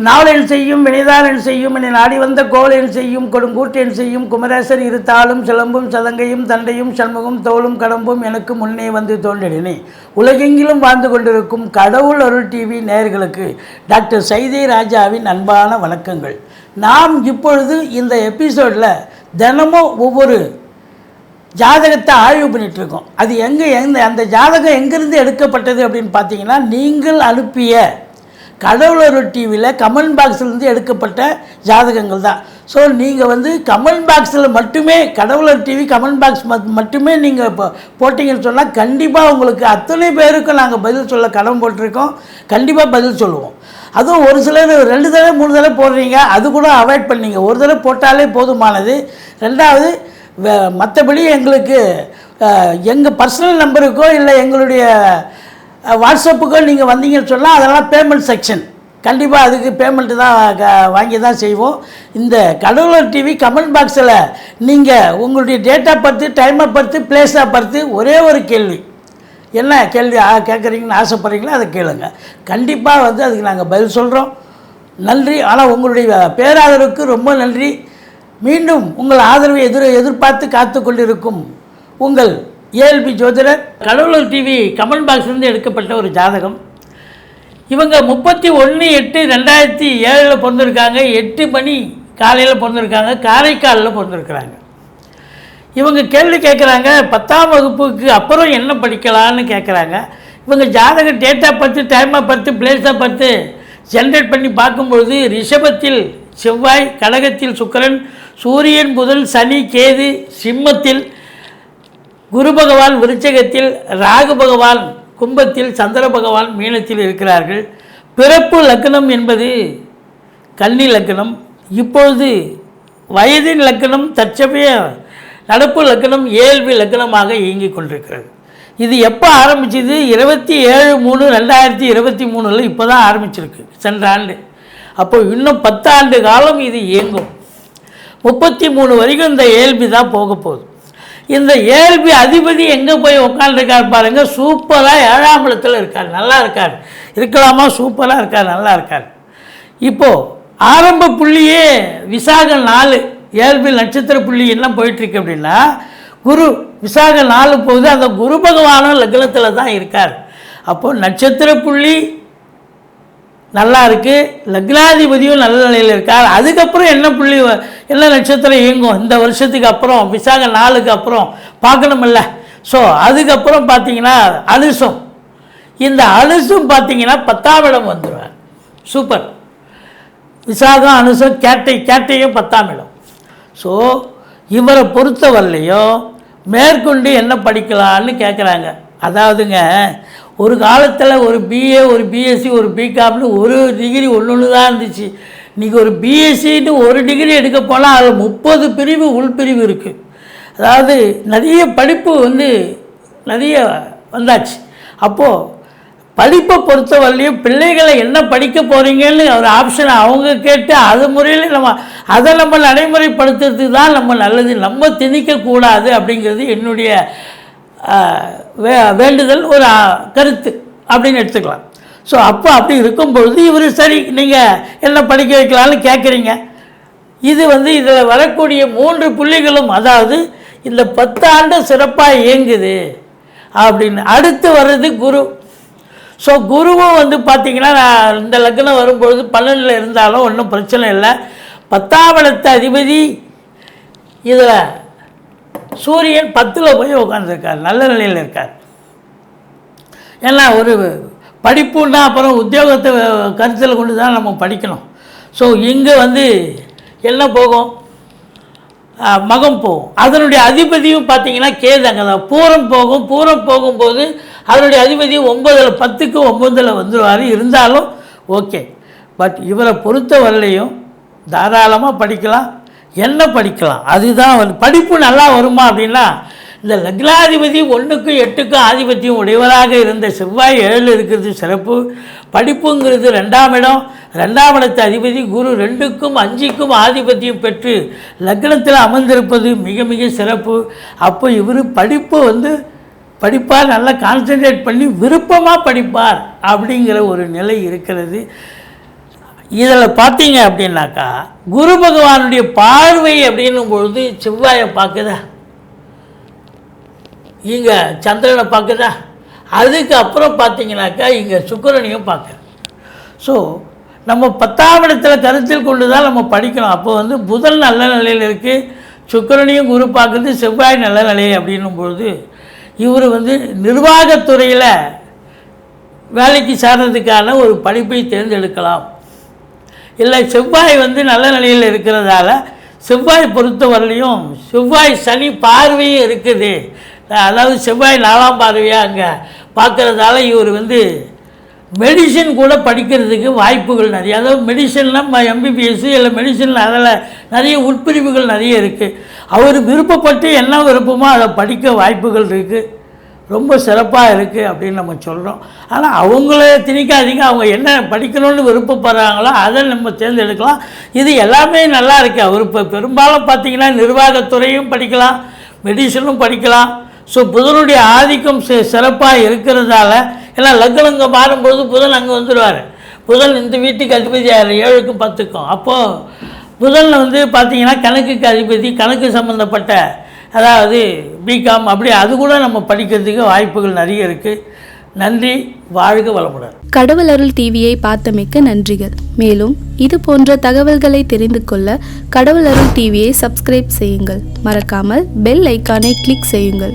நாவலன் செய்யும் வினைதாரன் செய்யும் என நாடி வந்த கோலன் செய்யும் கொடுங்கூட்டேன் செய்யும் குமரேசர் இருத்தாலும் சிலம்பும் சதங்கையும் தண்டையும் சண்முகம் தோளும் கடம்பும் எனக்கு முன்னே வந்து தோன்றினே உலகெங்கிலும் வாழ்ந்து கொண்டிருக்கும் கடவுள் அருள் டிவி நேயர்களுக்கு டாக்டர் சைதே ராஜாவின் அன்பான வணக்கங்கள். நாம் இப்பொழுது இந்த எபிசோடில் தினமும் ஒவ்வொரு ஜாதகத்தை ஆய்வு பண்ணிட்டு இருக்கோம் அது எங்கே எந்த அந்த ஜாதகம் எங்கேருந்து எடுக்கப்பட்டது அப்படின்னு பார்த்தீங்கன்னா நீங்கள் அனுப்பிய கடவுளர் டிவியில் கமெண்ட் பாக்ஸ்லேருந்து எடுக்கப்பட்ட ஜாதகங்கள் தான். ஸோ நீங்கள் வந்து கமெண்ட் பாக்ஸில் மட்டுமே கடவுளர் டிவி கமெண்ட் பாக்ஸ் மட்டுமே நீங்கள் இப்போ போட்டிங்கன்னு சொன்னால் கண்டிப்பாக உங்களுக்கு அத்தனை பேருக்கும் நாங்கள் பதில் சொல்ல கடன் போட்டிருக்கோம். கண்டிப்பாக பதில் சொல்லுவோம். அதுவும் ஒரு சிலர் ரெண்டு தடவை மூணு தடவை போடுறீங்க அது கூட அவாய்ட் பண்ணீங்க. ஒரு தடவை போட்டாலே போதுமானது. ரெண்டாவது மற்றபடி எங்களுக்கு எங்கள் பர்சனல் நம்பருக்கோ இல்லை எங்களுடைய வாட்ஸ்அப்புக்கு நீங்கள் வந்தீங்கன்னு சொன்னால் அதெல்லாம் பேமெண்ட் செக்ஷன் கண்டிப்பாக அதுக்கு பேமெண்ட்டு தான் க- வாங்கி தான் செய்வோம். இந்த கடவுளர் டிவி கமெண்ட் பாக்ஸில் நீங்கள் உங்களுடைய டேட்டா பர்த்து டைமை பர்த்து பிளேஸை பர்த்து ஒரே ஒரு கேள்வி. என்ன கேள்வி கேட்குறீங்கன்னு ஆசைப்பட்றீங்களோ? அதை கேளுங்க. கண்டிப்பாக வந்து அதுக்கு நாங்கள் பதில் சொல்கிறோம் நன்றி. ஆனால் உங்களுடைய பேராதரவுக்கு ரொம்ப நன்றி. மீண்டும் உங்கள் ஆதரவை எதிர் எதிர்பார்த்து காத்து கொண்டிருக்கும் உங்கள் ஏஎல்பி ஜோதிடர் கடவுளர் டிவி கமெண்ட் பாக்ஸ்லேருந்து எடுக்கப்பட்ட ஒரு ஜாதகம். இவங்க முப்பத்தி ஒன்று எட்டு ரெண்டாயிரத்தி ஏழில் பிறந்திருக்காங்க. எட்டு மணி காலையில் பிறந்திருக்காங்க. காரைக்காலில் பிறந்திருக்கிறாங்க. இவங்க கேள்வி கேட்குறாங்க பத்தாம் வகுப்புக்கு அப்புறம் என்ன படிக்கலான்னு கேட்குறாங்க இவங்க ஜாதக டேட்டா பற்றி டைமை பார்த்து பிளேஸை பார்த்து ஜென்ரேட் பண்ணி பார்க்கும்பொழுது ரிஷபத்தில் செவ்வாய் கடகத்தில் சுக்கிரன் சூரியன் புதன் சனி கேது சிம்மத்தில் குரு பகவான் விருச்சகத்தில் ராகு பகவான் கும்பத்தில் சந்திர பகவான் மீனத்தில் இருக்கிறார்கள். பிறப்பு லக்னம் என்பது கன்னி லக்னம். இப்பொழுது வயதின் லக்னம் தற்சமய நடப்பு லக்னம் ஏழ்வி லக்னமாக இயங்கிக் கொண்டிருக்கிறது. இது எப்போ ஆரம்பிச்சது? இருபத்தி ஏழு மூணு ரெண்டாயிரத்தி இருபத்தி மூணில் இப்போ தான் ஆரம்பிச்சிருக்கு சென்ற ஆண்டு. அப்போ இன்னும் பத்தாண்டு காலம் இது இயங்கும். முப்பத்தி மூணு வரைக்கும் இந்த ஏல்பி தான் போக போகுது. இந்த ஏழ்பி அதிபதி எங்கே போய் உட்காந்துருக்கார் பாருங்கள் சூப்பராக ஏழாம் இடத்துல இருக்கார் நல்லா இருக்கார். இருக்கலாமா? சூப்பராக இருக்கார் நல்லா இருக்கார். இப்போது ஆரம்ப புள்ளியே விசாக நாலு ஏழ்பி நட்சத்திர புள்ளி என்ன போயிட்டுருக்கு அப்படின்னா குரு விசாக நாலு போகுது அந்த குரு பகவானும் லக்னத்தில் தான் இருக்கார். அப்போது நட்சத்திர புள்ளி நல்லா இருக்குது லக்னாதிபதியும் நல்ல நிலையில் இருக்கார். அதுக்கப்புறம் என்ன புள்ளி என்ன நட்சத்திரம் இயங்கும்? இந்த வருஷத்துக்கு அப்புறம் விசாக நாளுக்கு அப்புறம் பார்க்கணுமில்ல. ஸோ அதுக்கப்புறம் பார்த்தீங்கன்னா அலுசம். இந்த அலுசும் பார்த்தீங்கன்னா பத்தாம் இடம் வந்துடுவார் சூப்பர். விசாகம் அனுசம் கேட்டை கேட்டையும் பத்தாம் இடம். ஸோ இவரை பொறுத்தவரையிலையும் மேற்கொண்டு என்ன படிக்கலான்னு கேட்குறாங்க அதாவதுங்க ஒரு காலத்தில் ஒரு பிஏ ஒரு பிஎஸ்சி ஒரு பிகாம்னு ஒரு டிகிரி ஒன்று ஒன்று தான் இருந்துச்சு. இன்றைக்கி ஒரு பிஎஸ்சின்னு ஒரு டிகிரி எடுக்க போனால் அதில் முப்பது பிரிவு உள்பிரிவு இருக்குது அதாவது நிறைய படிப்பு வந்து நிறைய வந்தாச்சு. அப்போது படிப்பை பொறுத்தவரையிலையும் பிள்ளைகளை என்ன படிக்க போகிறீங்கன்னு ஒரு ஆப்ஷனை அவங்க கேட்டு அது முறையில் நம்ம அதை நம்ம நடைமுறைப்படுத்துறது தான் நம்ம நல்லது. நம்ம திணிக்கக்கூடாது அப்படிங்கிறது என்னுடைய வே வேண்டுதல் ஒரு கருத்து அப்படின்னு எடுத்துக்கலாம். ஸோ அப்போ அப்படி இருக்கும் பொழுது இவர் சரி நீங்கள் என்ன படிக்க வைக்கலாம்னு கேட்குறீங்க இது வந்து இதில் வரக்கூடிய மூன்று புள்ளிகளும் அதாவது இந்த பத்து ஆண்டு சிறப்பாக இயங்குது அப்படின்னு. அடுத்து வர்றது குரு. ஸோ குருவும் வந்து பார்த்திங்கன்னா நான் இந்த லக்னம் வரும்பொழுது பன்னெண்டில் இருந்தாலும் ஒன்றும் பிரச்சனை இல்லை. பத்தாம் அதிபதி இதில் சூரியன் பத்தில் போய் உட்காந்துருக்கார் நல்ல நிலையில் இருக்கார். ஏன்னா ஒரு படிப்புன்னா அப்புறம் உத்தியோகத்தை கருத்தில் கொண்டு தான் நம்ம படிக்கணும். ஸோ இங்கே வந்து என்ன போகும்? மகம் போகும். அதனுடைய அதிபதியும் பார்த்தீங்கன்னா கேது அங்கே தான். பூரம் போகும். பூரம் போகும்போது அதனுடைய அதிபதி ஒம்பதில் பத்துக்கு ஒம்பதில் வந்துடுவார் இருந்தாலும் ஓகே பட் இவரை பொறுத்த வரலையும் தாராளமாக படிக்கலாம். என்ன படிக்கலாம்? அதுதான் வந்து படிப்பு நல்லா வருமா அப்படின்னா இந்த லக்னாதிபதி ஒன்றுக்கும் எட்டுக்கும் ஆதிபத்தியம் உடையவராக இருந்த செவ்வாய் ஏழு இருக்கிறது சிறப்பு. படிப்புங்கிறது ரெண்டாம் இடம். ரெண்டாம் இடத்து அதிபதி குரு ரெண்டுக்கும் அஞ்சுக்கும் ஆதிபத்தியம் பெற்று லக்னத்தில் அமர்ந்திருப்பது மிக மிக சிறப்பு. அப்போ இவர் படிப்பு வந்து படிப்பார் நல்லா கான்சென்ட்ரேட் பண்ணி விருப்பமாக படிப்பார் அப்படிங்கிற ஒரு நிலை இருக்கிறது. இதில் பார்த்தீங்க அப்படின்னாக்கா குரு பகவானுடைய பார்வை அப்படின்னும் பொழுது செவ்வாயை பார்க்குதா? இங்கே சந்திரனை பார்க்குதா? அதுக்கு அப்புறம் பார்த்தீங்கன்னாக்கா இங்கே சுக்கரனையும் பார்க்க ஸோ நம்ம பத்தாம் இடத்துல கருத்தில் கொண்டு தான் நம்ம படிக்கணும். அப்போ வந்து புதன் நல்ல நிலையில் இருக்குது சுக்கரனையும் குரு பார்க்குது செவ்வாய் நல்ல நிலை அப்படின்னும் பொழுது இவர் வந்து நிர்வாகத்துறையில் வேலைக்கு சார்ந்ததுக்கான ஒரு படிப்பை தேர்ந்தெடுக்கலாம். இல்லை செவ்வாய் வந்து நல்ல நிலையில் இருக்கிறதால செவ்வாய் பொறுத்தவரையிலையும் செவ்வாய் சனி பார்வையும் இருக்குது. அதாவது செவ்வாய் நாலாம் பார்வையாக அங்கே பார்க்குறதால இவர் வந்து மெடிசின் கூட படிக்கிறதுக்கு வாய்ப்புகள் நிறைய. அதாவது மெடிசன்லாம் எம்பிபிஎஸ் இல்லை மெடிசனில் அதில் நிறைய உட்பிரிவுகள் நிறைய இருக்குது அவர் விருப்பப்பட்டு என்ன விருப்பமோ அதை படிக்க வாய்ப்புகள் இருக்குது ரொம்ப சிறப்பாக இருக்குது அப்படின்னு நம்ம சொல்கிறோம் ஆனால் அவங்கள திணிக்காதீங்க. அவங்க என்ன படிக்கணும்னு விருப்பப்படுறாங்களோ அதை நம்ம தேர்ந்தெடுக்கலாம். இது எல்லாமே நல்லா இருக்குது அவர் இப்போ பெரும்பாலும் பார்த்தீங்கன்னா நிர்வாகத்துறையும் படிக்கலாம் மெடிசனும் படிக்கலாம். ஸோ புதனுடைய ஆதிக்கம் சி சிறப்பாக இருக்கிறதால ஏன்னா லக்னங்க மாறும்போது புதன் அங்கே வந்துடுவார் புதன் இந்த வீட்டுக்கு அதிபதி ஆறு ஏழுக்கும் பத்துக்கும். அப்போது புதனில் வந்து பார்த்தீங்கன்னா கணக்குக்கு அதிபதி கணக்கு சம்மந்தப்பட்ட அதாவது பிகாம் அப்படி அது கூட நம்ம படிக்கிறதுக்கு வாய்ப்புகள் நிறைய இருக்குது நன்றி வாழ்க வளமுடன். கடவுள் அருள் டிவியை பார்த்தமைக்க நன்றிகள். மேலும் இது போன்ற தகவல்களை தெரிந்து கொள்ள கடவுள் அருள் டிவியை சப்ஸ்கிரைப் செய்யுங்கள். மறக்காமல் பெல் ஐக்கானை கிளிக் செய்யுங்கள்.